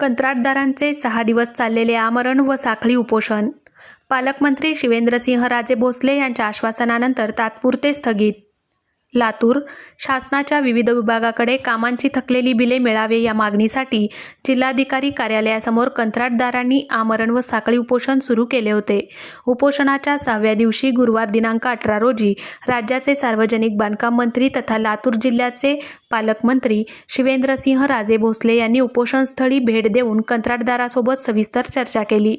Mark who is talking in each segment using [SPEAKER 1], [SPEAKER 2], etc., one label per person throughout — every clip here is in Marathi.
[SPEAKER 1] कंत्राटदारांचे सहा दिवस चाललेले आमरण व साखळी उपोषण. पालकमंत्री शिवेंद्रसिंहराजे भोसले यांच्या आश्वासनानंतर तात्पुरते स्थगित. लातूर. शासनाच्या विविध विभागाकडे कामांची थकलेली बिले मिळावे या मागणीसाठी जिल्हाधिकारी कार्यालयासमोर कंत्राटदारांनी आमरण व साखळी उपोषण सुरू केले होते. उपोषणाच्या सहाव्या दिवशी गुरुवार दिनांक अठरा रोजी राज्याचे सार्वजनिक बांधकाम मंत्री तथा लातूर जिल्ह्याचे पालकमंत्री शिवेंद्रसिंह राजे भोसले यांनी उपोषणस्थळी भेट देऊन कंत्राटदारासोबत सविस्तर चर्चा केली.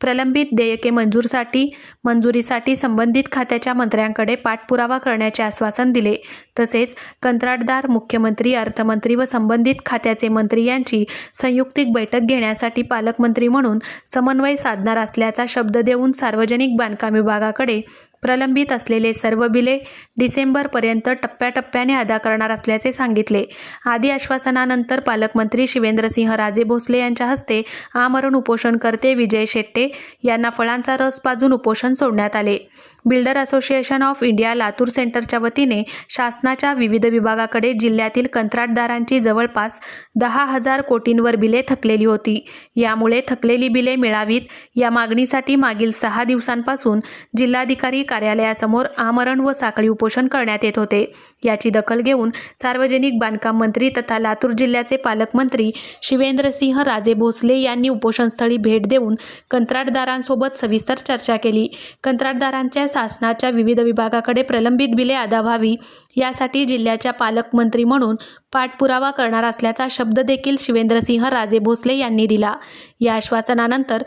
[SPEAKER 1] प्रलंबित देयके मंजूरसाठी मंजुरीसाठी संबंधित खात्याच्या मंत्र्यांकडे पाठपुरावा करण्याचे आश्वासन दिले. तसेच कंत्राटदार मुख्यमंत्री अर्थमंत्री व संबंधित खात्याचे मंत्री यांची संयुक्तिक बैठक घेण्यासाठी पालकमंत्री म्हणून समन्वय साधणार असल्याचा शब्द देऊन सार्वजनिक बांधकाम विभागाकडे प्रलंबित असलेले सर्व बिले डिसेंबरपर्यंत टप्प्याटप्प्याने अदा करणार असल्याचे सांगितले. आदी आश्वासनानंतर पालकमंत्री शिवेंद्रसिंह राजे भोसले यांच्या हस्ते आमरण उपोषणकर्ते विजय शेट्टे यांना फळांचा रस पाजून उपोषण सोडण्यात आले. Builder association of India Latur सेंटरच्या वतीने शासनाच्या विविध विभागाकडे जिल्ह्यातील कंत्राटदारांची जवळपास दहा हजार कोटींवर बिले थकलेली होती. यामुळे थकलेली बिले मिळावीत. या मागणीसाठी मागील सहा दिवसांपासून जिल्हाधिकारी कार्यालयासमोर आमरण व साखळी उपोषण करण्यात येत होते. याची दखल घेऊन सार्वजनिक बांधकाम मंत्री तथा लातूर जिल्ह्याचे पालकमंत्री शिवेंद्रसिंह राजे भोसले यांनी उपोषणस्थळी भेट देऊन कंत्राटदारांसोबत सविस्तर चर्चा केली. कंत्राटदारांच्या शासनाच्या विविध विभागाकडे प्रलंबित बिले अदा व्हावी यासाठी जिल्ह्याच्या पालकमंत्री म्हणून पाठपुरावा करणार असल्याचा शब्द देखील शिवेंद्रसिंह राजे भोसले यांनी दिला. या आश्वासनानंतर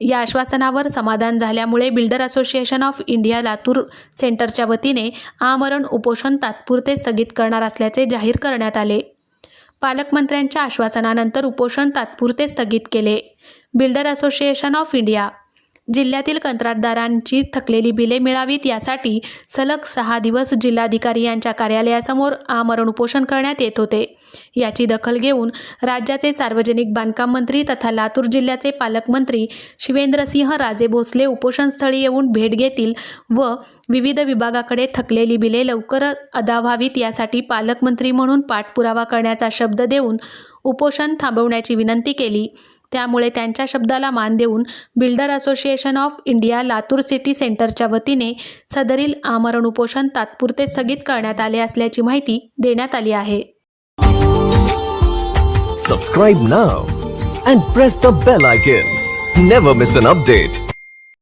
[SPEAKER 1] या आश्वासनावर समाधान झाल्यामुळे builder association of India Latur सेंटरच्या वतीने आमरण उपोषण तात्पुरते स्थगित करणार असल्याचे जाहीर करण्यात आले. पालकमंत्र्यांच्या आश्वासनानंतर उपोषण तात्पुरते स्थगित केले. बिल्डर असोसिएशन ऑफ इंडिया जिल्ह्यातील कंत्राटदारांची थकलेली बिले मिळावीत यासाठी सलग सहा दिवस जिल्हाधिकारी यांच्या कार्यालयासमोर आमरण उपोषण करण्यात येत होते. याची दखल घेऊन राज्याचे सार्वजनिक बांधकाम मंत्री तथा लातूर जिल्ह्याचे पालकमंत्री शिवेंद्रसिंह राजे भोसले उपोषणस्थळी येऊन भेट घेतील व विविध विभागाकडे थकलेली बिले लवकर अदा व्हावीत यासाठी पालकमंत्री म्हणून पाठपुरावा करण्याचा शब्द देऊन उपोषण थांबवण्याची विनंती केली. त्यामुळे त्यांच्या शब्दाला मान देऊन builder association of India Latur city सेंटरच्या वतीने सदरील आमरण उपोषण तात्पुरते स्थगित करण्यात आले असल्याची माहिती देण्यात आली आहे.
[SPEAKER 2] Subscribe now and press the bell icon never miss an update